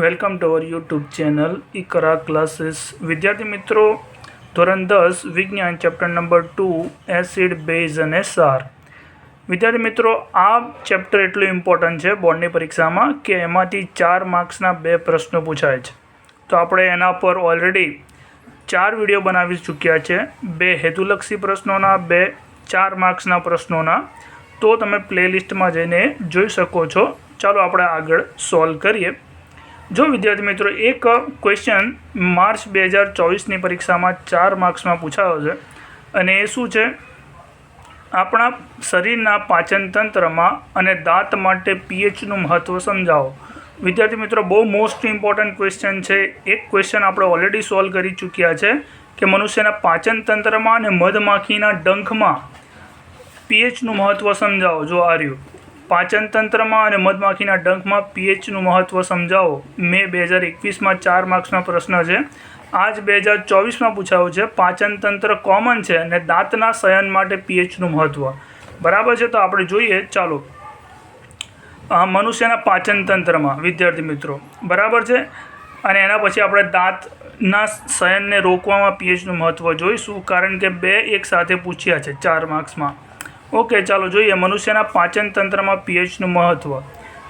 Welcome to our YouTube channel Iqra classes વિદ્યાર્થી મિત્રો, ધોરણ દસ, વિજ્ઞાન chapter number two acid base અને સાર વિદ્યાર્થી મિત્રો, આ ચેપ્ટર એટલું ઇમ્પોર્ટન્ટ છે, બોર્ડની પરીક્ષામાં, કે એમાંથી ચાર માર્ક્સના બે પ્રશ્નો પૂછાય છે. તો આપણે એના પર ઓલરેડી ચાર વીડિયો બનાવી ચૂક્યા છે, બે હેતુલક્ષી પ્રશ્નોના, બે ચાર માર્ક્સના પ્રશ્નોના. તો તમે પ્લેલિસ્ટમાં જઈને જોઈ શકો છો. ચાલો આપણે આગળ સોલ્વ કરીએ. જો વિદ્યાર્થી મિત્રો એક ક્વેશ્ચન માર્ચ બે હજાર ચોવીસની પરીક્ષામાં ચાર માર્ક્સમાં પૂછાયો છે અને એ શું છે? આપણા શરીરના પાચન તંત્રમાં અને દાંત માટે પીએચનું મહત્ત્વ સમજાવો. વિદ્યાર્થી મિત્રો, બહુ મોસ્ટ ઇમ્પોર્ટન્ટ ક્વેશ્ચન છે. એક ક્વેશ્ચન આપણે ઓલરેડી સોલ્વ કરી ચૂક્યા છે કે મનુષ્યના પાચન તંત્રમાં અને મધમાખીના ડંખમાં પીએચનું મહત્ત્વ સમજાવો. જો આ રહ્યું પાચન તંત્રમાં અને મધમાખીના ડંખમાં પીએચનું મહત્ત્વ સમજાવો. મે બે હજાર એકવીસમાં ચાર માર્ક્સનો પ્રશ્ન છે. આજ બે હજાર ચોવીસમાં પૂછાયો છે પાચન તંત્ર કોમન છે અને દાંતના શયન માટે પીએચનું મહત્ત્વ બરાબર છે? તો આપણે જોઈએ, ચાલો. મનુષ્યના પાચન તંત્રમાં વિદ્યાર્થી મિત્રો. બરાબર છે? અને એના પછી આપણે દાંતના શયનને રોકવામાં પીએચનું મહત્ત્વ જોઈશું, કારણ કે બે એક સાથે પૂછ્યા છે ચાર માર્ક્સમાં. ઓકે, ચાલો જોઈએ. મનુષ્યના પાચન તંત્રમાં પીએચનું મહત્ત્વ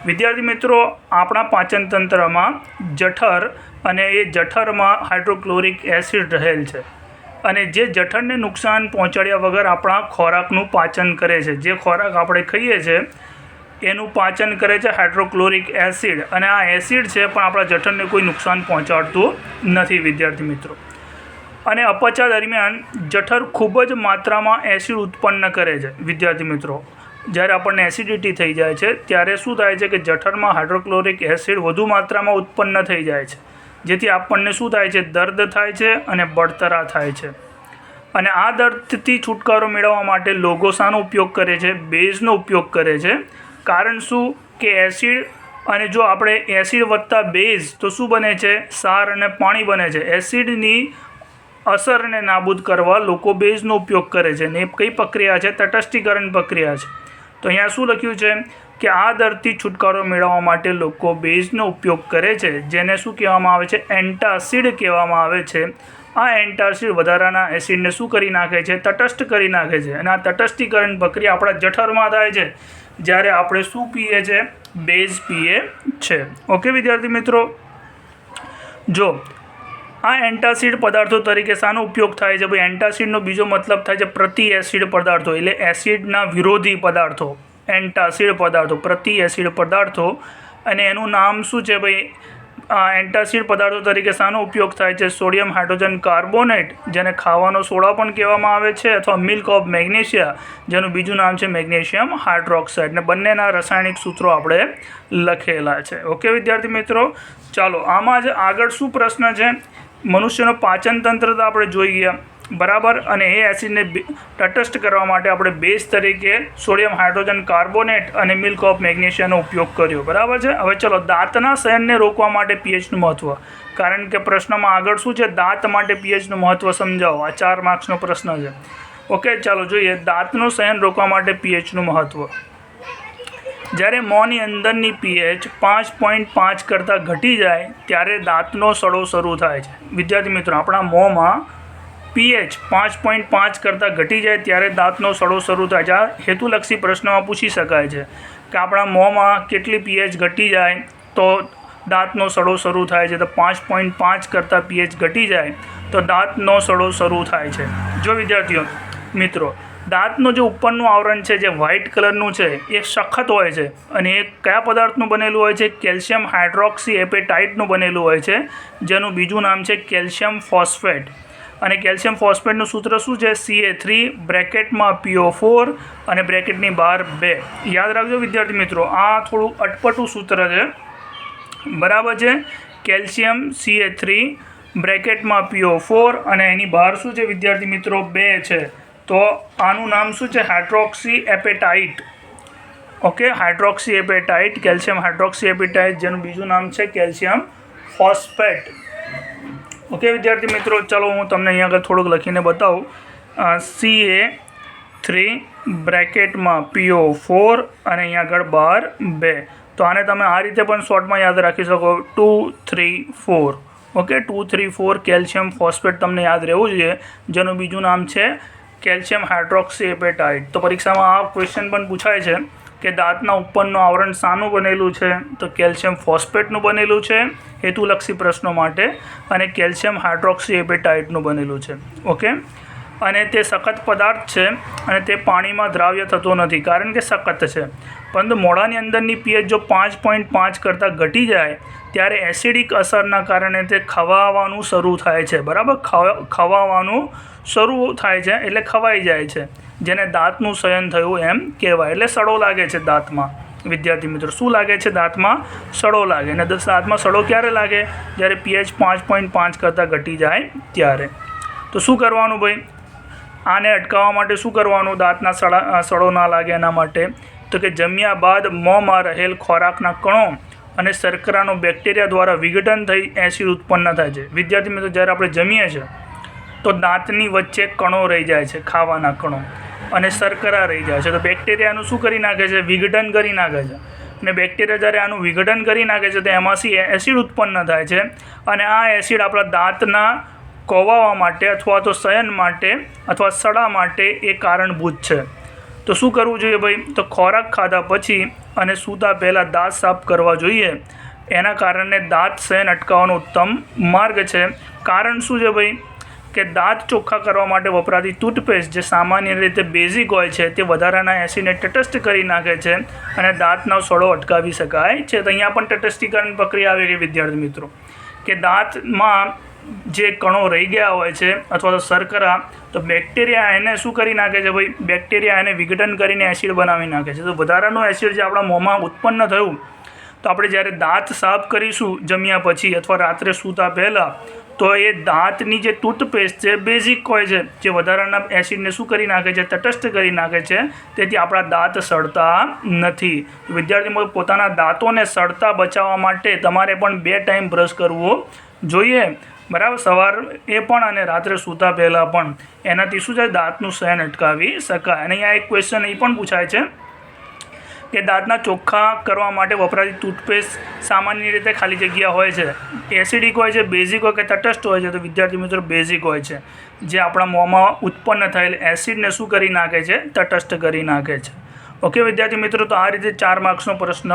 વિદ્યાર્થી મિત્રો, આપણા પાચન તંત્રમાં જઠર અને એ જઠરમાં હાઇડ્રોક્લોરિક એસિડ રહેલ છે. અને જે જઠરને નુકસાન પહોંચાડ્યા વગર આપણા ખોરાકનું પાચન કરે છે. જે ખોરાક આપણે ખાઈએ છીએ એનું પાચન કરે છે હાઇડ્રોક્લોરિક એસિડ. અને આ એસિડ છે, પણ આપણા જઠરને કોઈ નુકસાન પહોંચાડતું નથી, વિદ્યાર્થી મિત્રો. અને અપચા દરમિયાન જઠર ખૂબ જ માત્રામાં એસિડ ઉત્પન્ન કરે છે, વિદ્યાર્થી મિત્રો. જ્યારે આપણને એસિડિટી થઈ જાય છે, ત્યારે શું થાય છે કે જઠરમાં હાઇડ્રોક્લોરિક એસિડ વધુ માત્રામાં ઉત્પન્ન થઈ જાય છે. જેથી આપણને શું થાય છે? દર્દ થાય છે અને બળતરા થાય છે. અને આ દર્દથી છુટકારો મેળવવા માટે લોકો ઉપયોગ કરે છે, બેઝનો ઉપયોગ કરે છે. કારણ શું કે એસિડ અને જો આપણે એસિડ વત્તા બેઝ તો શું બને છે? સાર અને પાણી બને છે. એસિડની અસરને નાબૂદ કરવા લોકો બેઝનો ઉપયોગ કરે છે ને એ કઈ પ્રક્રિયા છે? તટસ્થીકરણ પ્રક્રિયા છે. તો અહીંયા શું લખ્યું છે? કે આ દરથી છુટકારો મેળવવા માટે લોકો બેઝનો ઉપયોગ કરે છે, જેને શું કહેવામાં આવે છે? એન્ટાસિડ કહેવામાં આવે છે. આ એન્ટાસિડ વધારાના એસિડને શું કરી નાખે છે? તટસ્થ કરી નાખે છે. અને આ તટસ્થીકરણ પ્રક્રિયા આપણા જઠરમાં થાય છે, જ્યારે આપણે શું પીએ છીએ બેઝ પીએ છે. ઓકે વિદ્યાર્થી મિત્રો? જો આ એન્ટાસિડ પદાર્થો તરીકે શાનો ઉપયોગ થાય છે. ભાઈ, એન્ટાસિડનો બીજો મતલબ થાય છે પ્રતિ એસિડ પદાર્થો. એટલે એસિડના વિરોધી પદાર્થો, એન્ટાસિડ પદાર્થો, પ્રતિ એસિડ પદાર્થો. અને એનું નામ શું છે ભાઈ? આ એન્ટાસિડ પદાર્થો તરીકે શાનો ઉપયોગ થાય છે? સોડિયમ હાઇડ્રોજન કાર્બોનેટ, જેને ખાવાનો સોડા પણ કહેવામાં આવે છે, અથવા મિલ્ક ઓફ મેગ્નેશિયા, જેનું બીજું નામ છે મેગ્નેશિયમ હાઇડ્રોક્સાઇડ. ને બંનેના રાસાયણિક સૂત્રો આપણે લખેલા છે. ઓકે, વિદ્યાર્થી મિત્રો? ચાલો, આમાં જ આગળ શું પ્રશ્ન છે? મનુષ્યનો પાચન તંત્ર તો આપણે જોઈ ગયા. બરાબર? અને એ એસિડને તટસ્થ કરવા માટે આપણે બેઝ તરીકે સોડિયમ હાઇડ્રોજન કાર્બોનેટ અને મિલ્ક ઓફ મેગ્નેશિયાનો ઉપયોગ કર્યો. બરાબર છે? હવે ચલો, દાંતના શયનને રોકવા માટે પીએચનું મહત્ત્વ કારણ કે પ્રશ્નમાં આગળ શું છે? દાંત માટે પીએચનું મહત્ત્વ સમજાવો. આ ચાર માર્ક્સનો પ્રશ્ન છે. ઓકે, ચાલો જોઈએ. દાંતનું શયન રોકવા માટે પીએચનું મહત્ત્વ જ્યારે મોંની અંદરની પીએચ પાંચ પોઈન્ટ પાંચ કરતાં ઘટી જાય, ત્યારે દાંતનો સડો શરૂ થાય છે. વિદ્યાર્થી મિત્રો, આપણા મોંમાં પીએચ પાંચ પોઈન્ટ પાંચ કરતાં ઘટી જાય, ત્યારે દાંતનો સડો શરૂ થાય છે. આ હેતુલક્ષી પ્રશ્નમાં પૂછી શકાય છે કે આપણા મોંમાં કેટલી પીએચ ઘટી જાય, તો દાંતનો સડો શરૂ થાય છે. તો પાંચ પોઈન્ટ પાંચ કરતાં પીએચ ઘટી જાય, તો દાંતનો સડો શરૂ થાય છે. જો વિદ્યાર્થીઓ મિત્રો દાંતનું જે ઉપરનું આવરણ છે, જે વ્હાઇટ કલરનું છે, એ સખત હોય છે. અને એ કયા પદાર્થનું બનેલું હોય છે? કેલ્શિયમ હાઇડ્રોક્સી એપેટાઇટનું બનેલું હોય છે, જેનું બીજું નામ છે કેલ્શિયમ ફોસ્ફેટ. અને કેલ્શિયમ ફોસ્ફેટનું સૂત્ર શું છે? સી એ થ્રી બ્રેકેટમાં પીઓ ફોર અને બ્રેકેટની બહાર બે. યાદ રાખજો વિદ્યાર્થી મિત્રો, આ થોડું અટપટું સૂત્ર છે. બરાબર છે? કેલ્શિયમ સી એ થ્રી બ્રેકેટમાં પીઓ ફોર અને એની બહાર શું છે વિદ્યાર્થી મિત્રો? બે છે. તો આનું નામ શું છે? Hydroxy apatite okay hydroxy apatite calcium hydroxy apatite જેનું બીજું નામ છે કેલ્શિયમ ફોસ્ફેટ. ઓકે વિદ્યાર્થી મિત્રો, ચલો હું તમને અહીંયા આગળ થોડુંક લખીને બતાવું. સી એ થ્રી બ્રેકેટમાં પીઓ ફોર અને અહીંયા આગળ બાર બે. તો આને તમે આ રીતે પણ શોર્ટમાં યાદ રાખી શકો. Two three four okay two three four calcium phosphate તમને યાદ રહેવું જોઈએ. જેનું બીજું નામ છે કેલ્શિયમ હાઇડ્રોક્સી એપેટાઇટ તો પરીક્ષામાં આ ક્વેશ્ચન પણ પૂછાય છે કે દાંતના ઉપરનું આવરણ શાનું બનેલું છે? તો કેલ્શિયમ ફોસ્ફેટનું બનેલું છે, હેતુલક્ષી પ્રશ્નો માટે, અને કેલ્શિયમ હાઇડ્રોક્સી એપેટાઇટનું બનેલું છે. ઓકે અને તે સખત પદાર્થ છે, અને તે પાણીમાં દ્રાવ્ય થતો નથી. કારણ કે સખત છે. પરંતુ મોઢાની અંદરની પીએચ જો પાંચ પોઈન્ટ પાંચ કરતાં ઘટી જાય, ત્યારે એસિડિક અસરના કારણે તે ખવાવાનું શરૂ થાય છે. બરાબર? ખવા, ખવાવાનું શરૂ થાય છે એટલે ખવાઈ જાય છે. જેને દાંતનું શયન થયું એમ કહેવાય. એટલે સડો લાગે છે દાંતમાં. વિદ્યાર્થી મિત્રો, શું લાગે છે દાંતમાં? સડો લાગે. અને દાંતમાં સડો ક્યારે લાગે? જ્યારે પીએચ પાંચ પોઈન્ટ પાંચ કરતાં ઘટી જાય ત્યારે. તો શું કરવાનું ભાઈ? આને અટકાવવા માટે શું કરવાનું? દાંતના સડા સડો ના લાગે એના માટે. તો કે જમ્યા બાદ મોંમાં રહેલ ખોરાકના કણો અને શર્કરાનો બેક્ટેરિયા દ્વારા વિઘટન થઈ એસિડ ઉત્પન્ન થાય છે. વિદ્યાર્થી મિત્રો, જ્યારે આપણે જમીએ છીએ તો દાંતની વચ્ચે કણો રહી જાય છે, ખાવાના કણો. અને શર્કરા રહી જાય છે. તો બેક્ટેરિયાનું શું કરી નાખે છે? વિઘટન કરી નાખે છે. અને બેક્ટેરિયા જ્યારે આનું વિઘટન કરી નાખે છે, તો એમાંથી એસિડ ઉત્પન્ન થાય છે. અને આ એસિડ આપણા દાંતના કોવાવા માટે અથવા તો શયન માટે અથવા સડા માટે એ કારણભૂત છે. તો શું કરવું જોઈએ ભાઈ? તો ખોરાક ખાધા પછી અને સૂતા પહેલાં દાંત સાફ કરવા જોઈએ. એના કારણે દાંત શયન અટકાવવાનો ઉત્તમ માર્ગ છે. કારણ શું છે ભાઈ? કે દાંત ચોખ્ખા કરવા માટે વપરાતી ટૂથપેસ્ટ જે સામાન્ય રીતે બેઝિક હોય છે, તે વધારાના એસિડને તટસ્થ કરી નાખે છે અને દાંતનો સડો અટકાવી શકાય છે. તો અહીંયા પણ તટસ્થીકરણ પ્રક્રિયા આવી ગઈ વિદ્યાર્થી મિત્રો. કે દાંતમાં જે કણો રહી ગયા હોય છે અથવા તો શર્કરા, તો બેક્ટેરિયા એને શું કરી નાખે છે ભાઈ? બેક્ટેરિયા એને વિઘટન કરીને એસિડ બનાવી નાખે છે. તો વધારાનું એસિડ જે આપણા મોંમાં ઉત્પન્ન થયું, તો આપણે જ્યારે દાંત સાફ કરીશું જમ્યા પછી અથવા રાત્રે સૂતા પહેલાં તો એ દાંતની જે ટૂથપેસ્ટ છે, બેઝિક હોય છે, જે વધારાના એસિડને શું કરી નાખે છે, તટસ્થ કરી નાખે છે, તેથી આપણા દાંત સડતા નથી. વિદ્યાર્થીઓ, પોતાના દાંતોને સડતા બચાવવા માટે તમારે પણ બે ટાઈમ બ્રશ કરવો જોઈએ. બરાબર? સવાર એ પણ અને રાત્રે સૂતા પહેલાં પણ. એનાથી શું છે દાંતનું શયન અટકાવી શકાય. અને અહીંયા એક ક્વેશ્ચન એ પણ પૂછાય છે. કે દાંતના ચોખ્ખા કરવા માટે વપરાતી ટૂથપેસ્ટ સામાન્ય રીતે ખાલી જગ્યા હોય છે. એસિડિક હોય છે, બેઝિક હોય કે તટસ્થ હોય છે, તો વિદ્યાર્થી મિત્રો બેઝિક હોય છે. જે આપણા મોંમાં ઉત્પન્ન થયેલ એસિડને શું કરી નાખે છે? તટસ્થ કરી નાખે છે. ઓકે વિદ્યાર્થી મિત્રો, તો આ રીતે ચાર માર્ક્સનો પ્રશ્ન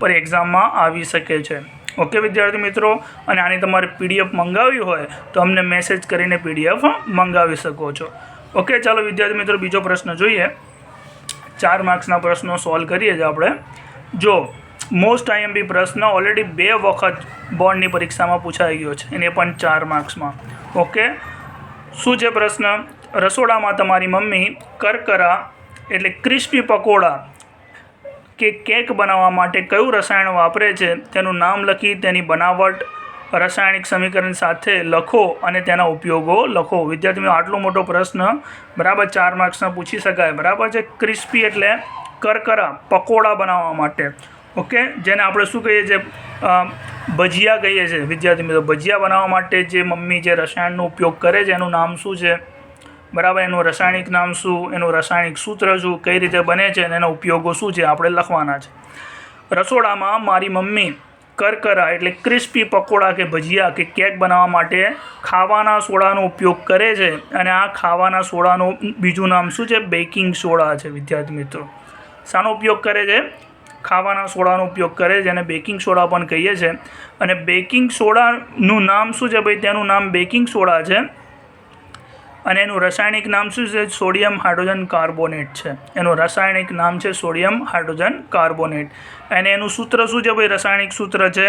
પર એક્ઝામમાં આવી શકે છે. ઓકે વિદ્યાર્થી મિત્રો, અને આની તમારે પીડીએફ મંગાવવી હોય, તો અમને મેસેજ કરીને પીડીએફ મંગાવી શકો છો. ઓકે ચાલો વિદ્યાર્થી મિત્રો, બીજો પ્રશ્ન જોઈએ. ચાર માર્ક્સના પ્રશ્નો સોલ્વ કરીએ છીએ આપણે. જો મોસ્ટ આઈએમપી પ્રશ્ન ઓલરેડી બે વખત બોર્ડની પરીક્ષામાં પૂછાઈ ગયો છે અને પણ ચાર માર્ક્સમાં. ઓકે શું છે પ્રશ્ન? રસોડામાં તમારી મમ્મી કરકરા એટલે ક્રિસ્પી પકોડા કે કેક બનાવવા માટે કયું રસાયણ વાપરે છે? તેનું નામ લખી તેની બનાવટ રાસાયણિક સમીકરણ સાથે લખો અને તેના ઉપયોગો લખો. વિદ્યાર્થી મિત્રો આટલો મોટો પ્રશ્ન બરાબર ચાર માર્ક્સના પૂછી શકાય. બરાબર છે? ક્રિસ્પી એટલે કરકરા, પકોડા બનાવવા માટે. ઓકે? જેને આપણે શું કહીએ છીએ? ભજીયા કહીએ છીએ. વિદ્યાર્થી મિત્રો, ભજીયા બનાવવા માટે જે મમ્મી જે રસાયણનો ઉપયોગ કરે છે, એનું નામ શું છે? બરાબર? એનું રાસાયણિક નામ શું? એનું રાસાયણિક સૂત્ર શું? કઈ રીતે બને છે? અને એના ઉપયોગો શું છે? આપણે લખવાના છે. રસોડામાં મારી મમ્મી કરકરા એટલે ક્રિસ્પી પકોડા કે ભજીયા કે કેક બનાવવા માટે ખાવાના સોડાનો ઉપયોગ કરે છે અને આ ખાવાના સોડાનું બીજું નામ શું છે? બેકિંગ સોડા છે, વિદ્યાર્થી મિત્રો. શાનો ઉપયોગ કરે છે? ખાવાના સોડાનો ઉપયોગ કરે છે એને બેકિંગ સોડા પણ કહીએ છીએ અને બેકિંગ સોડાનું નામ શું છે ભાઈ? તેનું નામ બેકિંગ સોડા છે. અને એનું રાસાયણિક નામ શું છે? સોડિયમ હાઇડ્રોજન કાર્બોનેટ છે. એનું રાસાયણિક નામ છે સોડિયમ હાઇડ્રોજન કાર્બોનેટ. અને એનું સૂત્ર શું છે? ભાઈ, રાસાયણિક સૂત્ર છે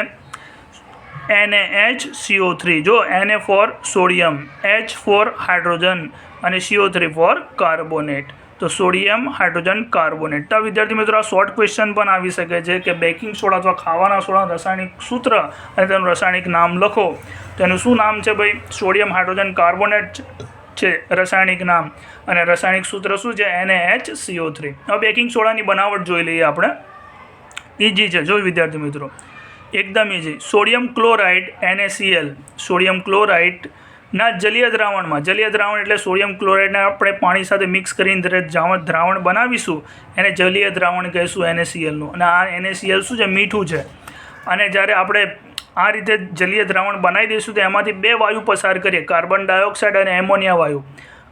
એને એચ સીઓ થ્રી જો એને four sodium H four hydrogen અને સીઓ થ્રી ફોર કાર્બોનેટ. તો સોડિયમ હાઇડ્રોજન કાર્બોનેટ. તો વિદ્યાર્થી મિત્રો, આ શોર્ટ ક્વેશ્ચન પણ આવી શકે છે કે બેકિંગ સોડા અથવા ખાવાના સોડા રાસાયણિક સૂત્ર અને તેનું રાસાયણિક નામ લખો. તેનું શું નામ છે ભાઈ? સોડિયમ હાઇડ્રોજન કાર્બોનેટ છે, રાસાયણિક નામ. અને રાસાયણિક સૂત્ર શું છે? એને એચ સીઓ થ્રી હવે બેકિંગ સોડાની બનાવટ જોઈ લઈએ આપણે. ઈજી છે. જો વિદ્યાર્થી મિત્રો? એકદમ easy sodium chloride NaCl sodium chloride ના જલીય દ્રાવણમાં. જલીય દ્રાવણ એટલે સોડિયમ ક્લોરાઇડને આપણે પાણી સાથે મિક્સ કરીને દ્રાવણ બનાવીશું. એને જલીય દ્રાવણ કહીશું એનએસીએલનું અને આ એનએસીએલ શું છે? મીઠું છે. અને જ્યારે આપણે આ રીતે જલીય દ્રાવણ બનાવી દઈશું તો એમાંથી બે વાયુ પસાર કરીએ, કાર્બન ડાયોક્સાઇડ અને એમોનિયા વાયુ.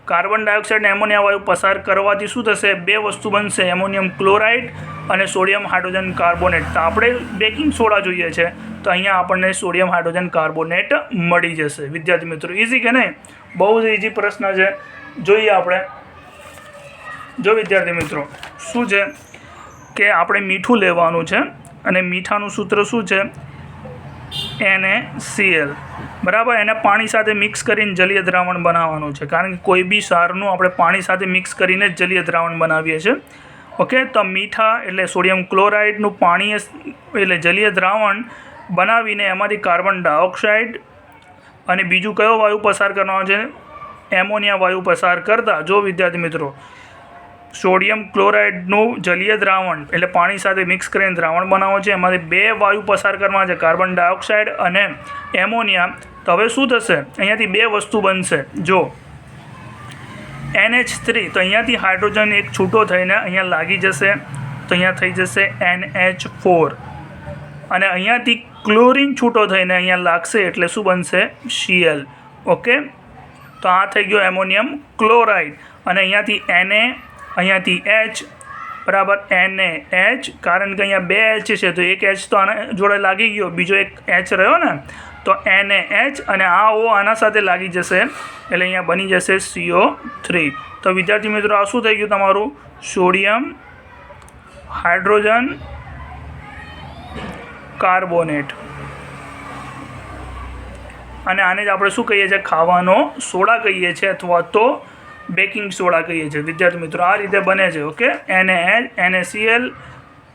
કાર્બન ડાયોક્સાઇડ અને એમોનિયા વાયુ પસાર કરવાથી શું થશે? બે વસ્તુ બનશે, એમોનિયમ ક્લોરાઇડ અને સોડિયમ હાઇડ્રોજન કાર્બોનેટ. તો આપણે બેકિંગ સોડા જોઈએ છે, તો અહીંયા આપણને સોડિયમ હાઇડ્રોજન કાર્બોનેટ મળી જશે. વિદ્યાર્થી મિત્રો ઇઝી કે નહીં? બહુ જ ઇઝી પ્રશ્ન છે. જોઈએ આપણે. જો વિદ્યાર્થી મિત્રો, શું છે? કે આપણે મીઠું લેવાનું છે અને મીઠાનું સૂત્ર શું છે? સીએલ બરાબર? એને પાણી સાથે મિક્સ કરીને જલીય દ્રાવણ બનાવવાનું છે. કારણ કે કોઈ બી સારનું આપણે પાણી સાથે મિક્સ કરીને જ જલીય દ્રાવણ બનાવીએ છીએ. ઓકે? તો મીઠા એટલે સોડિયમ ક્લોરાઇડનું પાણી એટલે જલીય દ્રાવણ બનાવીને એમાંથી કાર્બન ડાયોક્સાઇડ અને બીજું કયો વાયુ પસાર કરવાનો છે? એમોનિયા વાયુ પસાર કરતાં. જો વિદ્યાર્થી મિત્રો સોડિયમ ક્લોરાઇડનું જલીય દ્રાવણ, એટલે પાણી સાથે મિક્સ કરીને દ્રાવણ બનાવો છે. એમાંથી બે વાયુ પસાર કરવા છે, કાર્બન ડાયોક્સાઇડ અને એમોનિયા. તો હવે શું થશે? અહીંયાથી બે વસ્તુ બનશે. જો, એનએચ થ્રી, તો અહીંયાથી હાઇડ્રોજન એક છૂટો થઈને અહીંયા લાગી જશે. તો અહીંયા થઈ જશે એનએચ ફોર. અને અહીંયાથી ક્લોરિન છૂટો થઈને અહીંયા લાગશે, એટલે શું બનશે? CL okay? તો આ થઈ ગયો એમોનિયમ ક્લોરાઇડ. અને અહીંયાથી એને અહીંયાથી એચ બરાબર એન એ એચ કારણ કે અહીંયા બે એચ છે, તો એક એચ તો આના જોડે લાગી ગયો, બીજો એક એચ રહ્યો ને, તો એન એ એચ અને આ ઓ આના સાથે લાગી જશે, એટલે અહીંયા બની જશે સીઓ થ્રી તો વિદ્યાર્થી મિત્રો, આ શું થઈ ગયું તમારું? Sodium hydrogen carbonate. અને આને જ આપણે શું કહીએ છીએ? ખાવાનો સોડા કહીએ છીએ, અથવા તો બેકિંગ સોડા કહીએ છીએ. વિદ્યાર્થી મિત્રો, આ રીતે બને છે, ઓકે? એને એનએસીએલ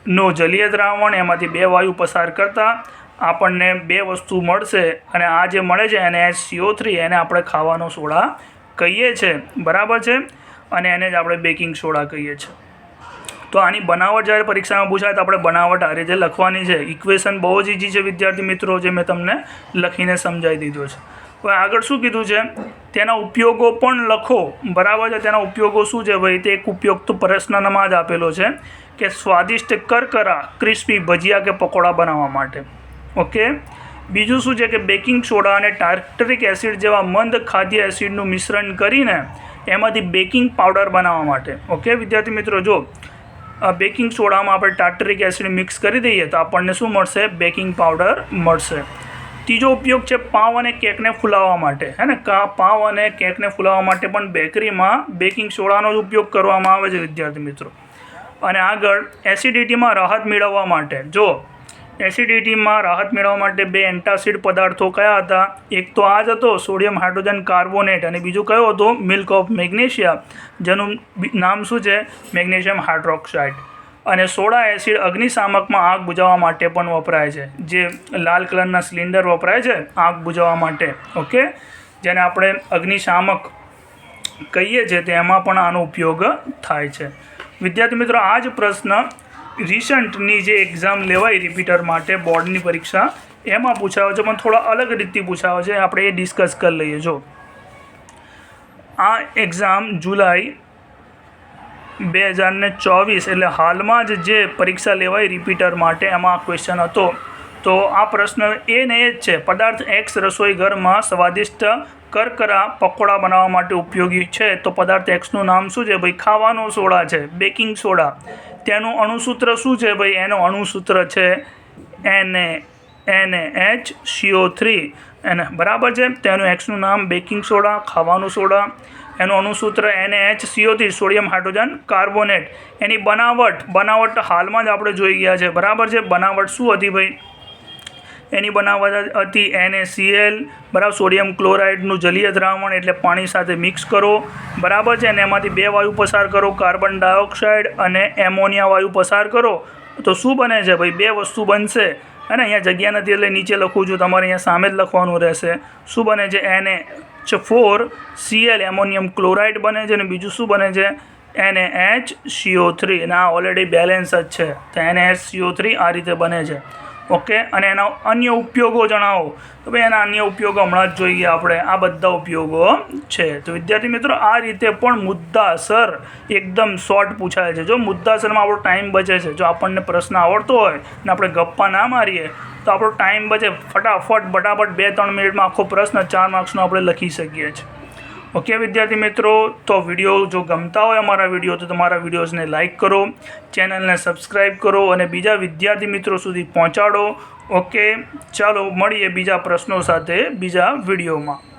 નો જલીય દ્રાવણ એમાંથી બે વાયુ પસાર કરતાં આપણને બે વસ્તુ મળશે અને આ જે મળે છે, એને સીઓ થ્રી, એને આપણે ખાવાનો સોડા કહીએ છીએ બરાબર છે? અને એને જ આપણે બેકિંગ સોડા કહીએ છીએ તો આની બનાવટ જ્યારે પરીક્ષામાં પૂછાય, તો આપણે બનાવટ આ રીતે લખવાની છે. ઇક્વેશન બહુ જ ઇઝી છે, વિદ્યાર્થી મિત્રો, જે મેં તમને લખીને સમજાવી દીધો છે. હવે આગળ શું કીધું છે? તેના ઉપયોગો પણ લખો. બરાબર છે? તેના ઉપયોગો શું છે? ભાઈ, તે એક ઉપયોગ તો પ્રશ્નનામાં જ આપેલો છે કે સ્વાદિષ્ટ કરકરા, ક્રિસ્પી ભજીયા કે પકોડા બનાવવા માટે. ઓકે? બીજું શું છે કે બેકિંગ સોડા અને ટાર્ટરિક એસિડ જેવા મંદ ખાદ્ય એસિડનું મિશ્રણ કરીને એમાંથી બેકિંગ પાવડર બનાવવા માટે. ઓકે? વિદ્યાર્થી મિત્રો, જો બેકિંગ સોડામાં આપણે ટાર્ટરિક એસિડ મિક્સ કરી દઈએ તો આપણને શું મળશે? બેકિંગ પાવડર મળશે. ત્રીજો ઉપયોગ છે પાવ અને કેકને ફૂલાવવા માટે. હે ને? કા પાવ અને કેકને ફૂલાવવા માટે પણ બેકરીમાં બેકિંગ સોડાનો જ ઉપયોગ કરવામાં આવે છે, વિદ્યાર્થી મિત્રો. અને આગળ એસિડિટીમાં રાહત મેળવવા માટે. જો એસિડિટીમાં રાહત મેળવવા માટે બે એન્ટાસિડ પદાર્થો કયા હતા? એક તો આ જ હતો, સોડિયમ હાઇડ્રોજન કાર્બોનેટ અને બીજું કયો હતો? મિલ્ક ઓફ મેગ્નેશિયા જેનું નામ શું છે? Magnesium hydroxide. અને સોડા એસિડ અગ્નિશામકમાં આગ બુજાવવા માટે પણ વપરાય છે. જે લાલ કલરના સિલિન્ડર વપરાય છે, આગ બુજાવવા માટે. ઓકે? જેને આપણે અગ્નિશામક કહીએ છીએ તેમાં પણ આનો ઉપયોગ થાય છે. વિદ્યાર્થી મિત્રો, આ જ પ્રશ્ન રિસન્ટની જે એક્ઝામ લેવાય રિપીટર માટે બોર્ડની પરીક્ષા, એમાં પૂછાયો છે, પણ થોડા અલગ રીતથી પૂછાયો છે. આપણે એ ડિસ્કસ કરી લઈએ. જો આ એક્ઝામ જુલાઈ બે હજારને ચોવીસ એટલે હાલમાં જ જે પરીક્ષા લેવાય રિપીટર માટે એમાં ક્વેશ્ચન હતો. તો આ પ્રશ્ન એ ને એ જ છે. પદાર્થ એક્સ રસોઈ ઘરમાં સ્વાદિષ્ટ કરકરા પકોડા બનાવવા માટે ઉપયોગી છે. તો પદાર્થ એક્સનું નામ શું છે? ભાઈ, ખાવાનો સોડા છે. બેકિંગ સોડા તેનું અણુસૂત્ર શું છે ભાઈ? એનું અણુસૂત્ર છે એને એને એચ સીઓ થ્રી એને બરાબર છે? તેનું એક્સનું નામ બેકિંગ સોડા ખાવાનું સોડા. એનું અણુસૂત્ર એને H CO sodium hydrogen carbonate. એની બનાવટ બનાવટ હાલમાં જ આપણે જોઈ ગયા છે. બરાબર છે? બનાવટ શું હતી ભાઈ? એની બનાવટ હતી એનએસીએલ, બરાબર? સોડિયમ ક્લોરાઇડનું જલીય દ્રાવણ એટલે પાણી સાથે મિક્સ કરો. બરાબર છે? અને એમાંથી બે વાયુ પસાર કરો, કાર્બન ડાયોક્સાઇડ અને એમોનિયા વાયુ પસાર કરો. તો શું બને છે ભાઈ? બે વસ્તુ બનશે. અને અહીંયા જગ્યા નથી એટલે નીચે લખું છું, તમારે અહીંયા સામે જ લખવાનું રહેશે. શું બને છે? એને ફોર સીએલ એમોનિયમ ક્લોરાઇડ બને છે અને બીજું શું બને છે? એને એચ સીઓ થ્રી અને આ ઓલરેડી બેલેન્સ જ છે. તો એને એચ સીઓ થ્રી આ રીતે બને છે. ઓકે અને એના અન્ય ઉપયોગો જણાવો. તો ભાઈ એના અન્ય ઉપયોગો હમણાં જ જોઈએ આપણે. આ બધા ઉપયોગો છે. તો વિદ્યાર્થી મિત્રો, આ રીતે પણ મુદ્દાસર એકદમ શોર્ટ પૂછાય છે. જો મુદ્દાસરમાં આપણો ટાઈમ બચે છે, જો આપણને પ્રશ્ન આવડતો હોય ને આપણે ગપ્પા ના મારીએ, તો આપણો ટાઈમ બચે. ફટાફટ ફટાફટ બે ત્રણ મિનિટમાં આખો પ્રશ્ન ચાર માર્ક્સનો આપણે લખી શકીએ છીએ. ઓકે, વિદ્યાર્થી મિત્રો, તો વીડિયો જો ગમતા હોય અમારા વીડિયો, તો તમારા વિડીયોઝને લાઇક કરો, ચેનલને સબસ્ક્રાઈબ કરો અને બીજા વિદ્યાર્થી મિત્રો સુધી પહોંચાડો. ઓકે, ચાલો, મળીએ બીજા પ્રશ્નો સાથે બીજા વિડીયોમાં.